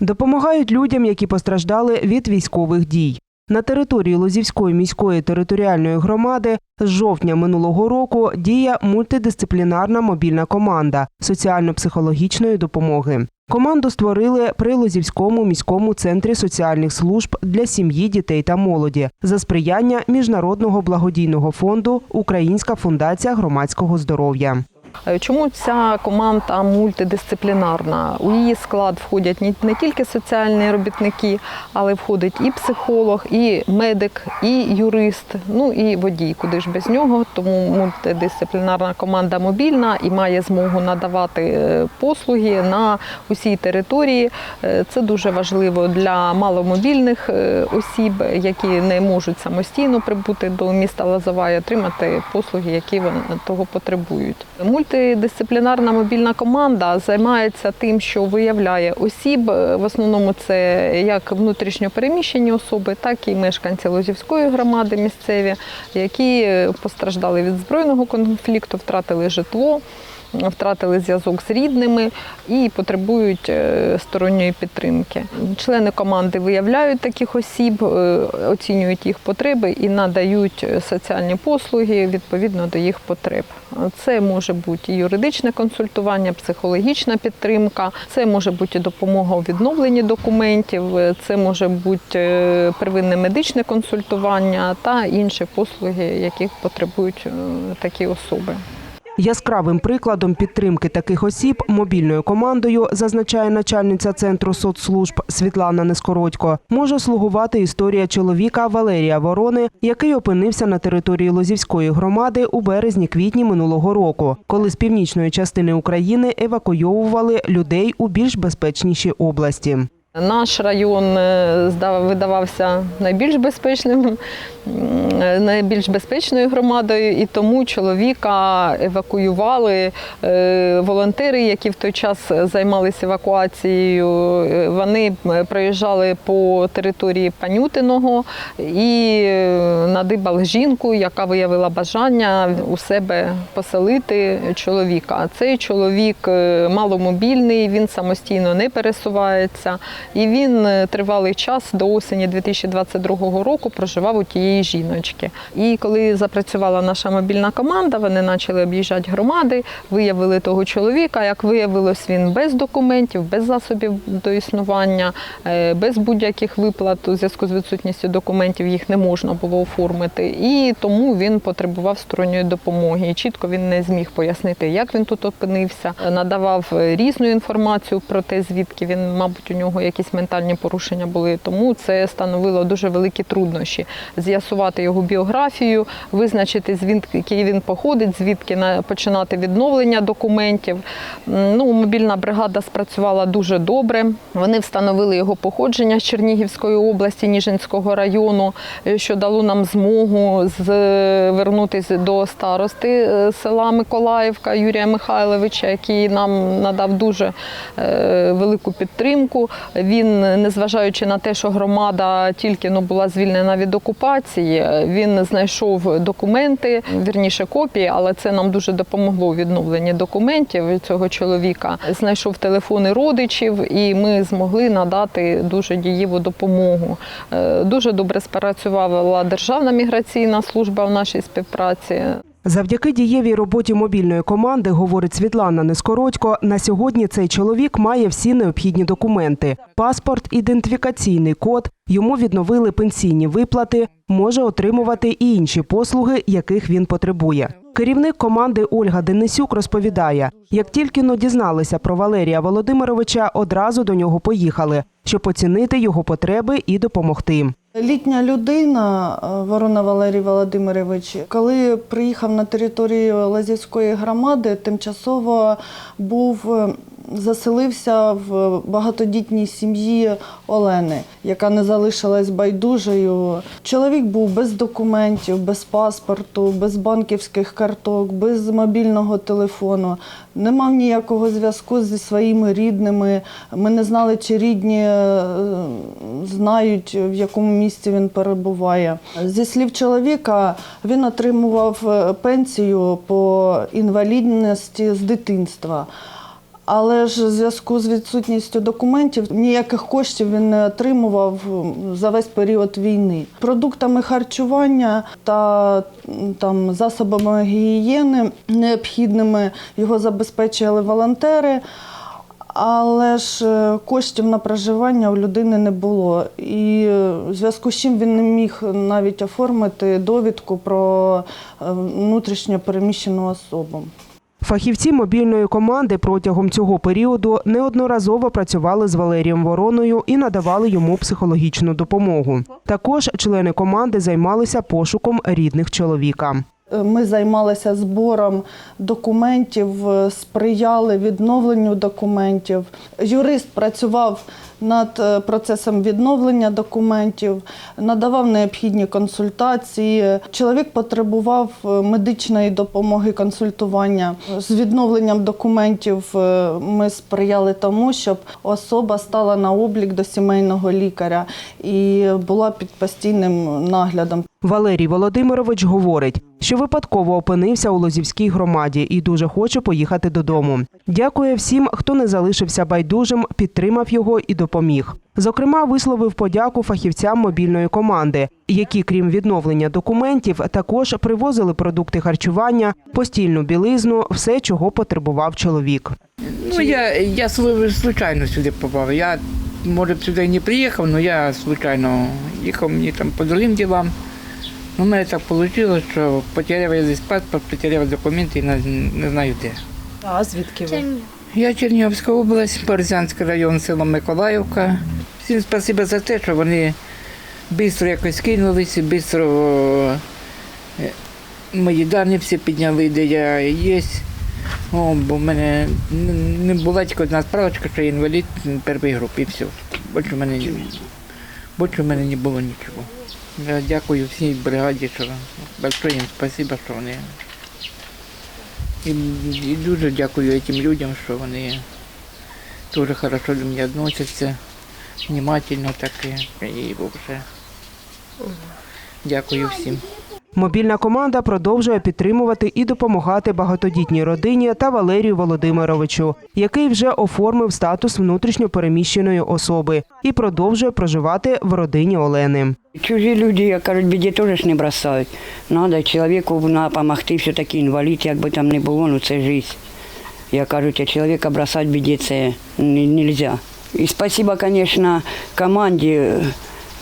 Допомагають людям, які постраждали від військових дій. На території Лозівської міської територіальної громади з жовтня минулого року діє мультидисциплінарна мобільна команда соціально-психологічної допомоги. Команду створили при Лозівському міському центрі соціальних служб для сім'ї, дітей та молоді за сприяння міжнародного благодійного фонду Українська фундація громадського здоров'я. Е, Чому ця команда мультидисциплінарна? У її склад входять не- тільки соціальні робітники, але входить і психолог, і медик, і юрист, ну і водій. Куди ж без нього? Тому мультидисциплінарна команда мобільна і має змогу надавати е, послуги на усій території. Е, Це дуже важливо для маломобільних осіб, які не можуть самостійно прибути до міста Лозова і отримати послуги, які вони того потребують. Мультидисциплінарна мобільна команда займається тим, що виявляє осіб. е, В основному це як внутрішньо переміщені особи, так і мешканці Лозівської громади місцеві, які е, постраждали від збройного конфлікту, втратили житло. Втратили зв'язок з рідними і потребують е, сторонньої підтримки. Члени команди виявляють таких осіб, е, оцінюють їх потреби і надають е, соціальні послуги відповідно до їх потреб. Це може бути і юридичне консультування, психологічна підтримка, це може бути допомога у відновленні документів, це може бути первинне медичне консультування та інші послуги, яких потребують такі особи. Яскравим прикладом підтримки таких осіб мобільною командою, зазначає начальниця центру соцслужб Світлана Нескородько, може слугувати історія чоловіка Валерія Ворони, який опинився на території Лозівської громади у березні-квітні минулого року, коли з північної частини України евакуйовували людей у більш безпечніші області. Наш район е, видавався найбільш безпечним, е, найбільш безпечною громадою, і тому чоловіка евакуювали е, волонтери, які в той час займалися евакуацією. Вони проїжджали по території Панютиного і надибали жінку, яка виявила бажання у себе поселити чоловіка. Цей чоловік маломобільний, він самостійно не пересувається. І він е, тривалий час до осені 2022 року проживав у тієї жіночки. І коли запрацювала наша мобільна команда, вони почали об'їжджати громади, виявили того чоловіка. Як виявилось, він без документів, без засобів до існування, е, без будь-яких виплат у зв'язку з відсутністю документів їх не можна було оформити. І тому він потребував сторонньої допомоги. І чітко він не зміг пояснити, як він тут опинився. Надавав е, різну інформацію про те, звідки він, мабуть, у нього якісь ментальні порушення були. Тому це становило дуже великі труднощі з'ясувати його біографію, визначити звідки він походить, звідки починати відновлення документів. Ну, мобільна бригада спрацювала дуже добре. Вони встановили його походження з Чернігівської області, Ніжинського району, е, що дало нам змогу звернутися до старости е, села Миколаївка Юрія Михайловича, який нам надав дуже е, велику підтримку. Він, незважаючи на те, що громада тільки ну, була звільнена від окупації, він знайшов документи, вірніше копії, але це нам дуже допомогло у відновленні документів цього чоловіка. Знайшов телефони родичів, і ми змогли надати дуже дієву допомогу. Е, Дуже добре спрацювала Державна міграційна служба в нашій співпраці. Завдяки дієвій роботі мобільної команди, говорить Світлана Нескородько, на сьогодні цей чоловік має всі необхідні документи: паспорт, ідентифікаційний код. Йому відновили пенсійні виплати, може отримувати і інші послуги, яких він потребує. Керівник команди Ольга Денисюк розповідає: як тільки но дізналися про Валерія Володимировича, одразу до нього поїхали, щоб оцінити його потреби і допомогти. Літня людина е, Ворона Валерій Володимирович, коли приїхав на територію Лазівської громади, тимчасово був е, заселився в багатодітній сім'ї Олени, яка не залишилась байдужою. Чоловік був без документів, без паспорту, без банківських карток, без мобільного телефону. Не мав ніякого зв'язку зі своїми рідними. Ми не знали, чи рідні е, знають, в якому місці він перебуває. Зі слів чоловіка, він отримував е, пенсію по інвалідності з дитинства. Але ж в зв'язку з відсутністю документів ніяких коштів він не отримував за весь період війни. Продуктами харчування та там, засобами гігієни необхідними його забезпечували волонтери. Але ж е, коштів на проживання у людини не було. І е, в зв'язку з чим він не міг навіть оформити довідку про е, внутрішньо переміщену особу. Фахівці мобільної команди протягом цього періоду неодноразово працювали з Валерієм Вороною і надавали йому психологічну допомогу. Також члени команди займалися пошуком рідних чоловіка. Ми займалися збором документів, сприяли відновленню документів. Юрист працював над е, процесом відновлення документів, надавав необхідні консультації. Чоловік потребував е, медичної допомоги, консультування. З відновленням документів е, ми сприяли тому, щоб особа стала на облік до сімейного лікаря і була під постійним наглядом. Валерій Володимирович говорить, що випадково опинився у Лозівській громаді і дуже хоче поїхати додому. Дякує всім, хто не залишився байдужим, підтримав його і допоміг. Зокрема, висловив подяку фахівцям мобільної команди, які, крім відновлення документів, також привозили продукти харчування, постільну білизну, все, чого потребував чоловік. Ну, я, я случайно сюди попав. Я, може, б сюди не приїхав, але я случайно їхав мені там по другим ділам. Ну, у мене так вийшло, що потеряв я десь паспорт, потеряв документи і не, знаю де. А звідки ви? Я Чернігівська область, Борзянський район, село Миколаївка. Всім спасибо за те, що вони швидко якось кинулися, швидко е, мої дані всі підняли, де я є. О, бо в мене не була тільки одна справочка, що я інвалід першої групи і все. Більше в мене не було нічого. Я дякую всій бригаді, що большое їм спасибо, що вони. І, і дуже дякую цим людям, що вони дуже хорошо до мене відносяться, внимательно так і, і взагалі. Дякую всім. Мобільна команда продовжує підтримувати і допомагати багатодітній родині та Валерію Володимировичу, який вже оформив статус внутрішньо переміщеної особи і продовжує проживати в родині Олени. Чужі люди, як кажуть, біді теж не бросають. Надо чоловіку допомогти, все-таки інвалід, як би там не було, ну це життя. Як кажуть, а чоловіка бросати біді це не можна. І спасибо, звісно, команді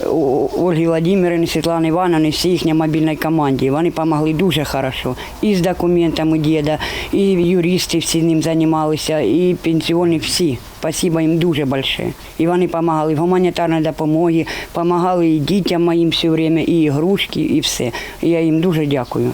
Ольги Владимирівни, Світлани Івановни, всій їхній мобільній команді. Вони допомогли дуже хорошо. І з документами діда, і юристи всі ним займалися, і пенсіонні всі. Спасибо їм дуже большое. І вони допомагали в гуманітарній допомогі, допомагали і дітям моїм все время, і ігрушки, і все. Я їм дуже дякую.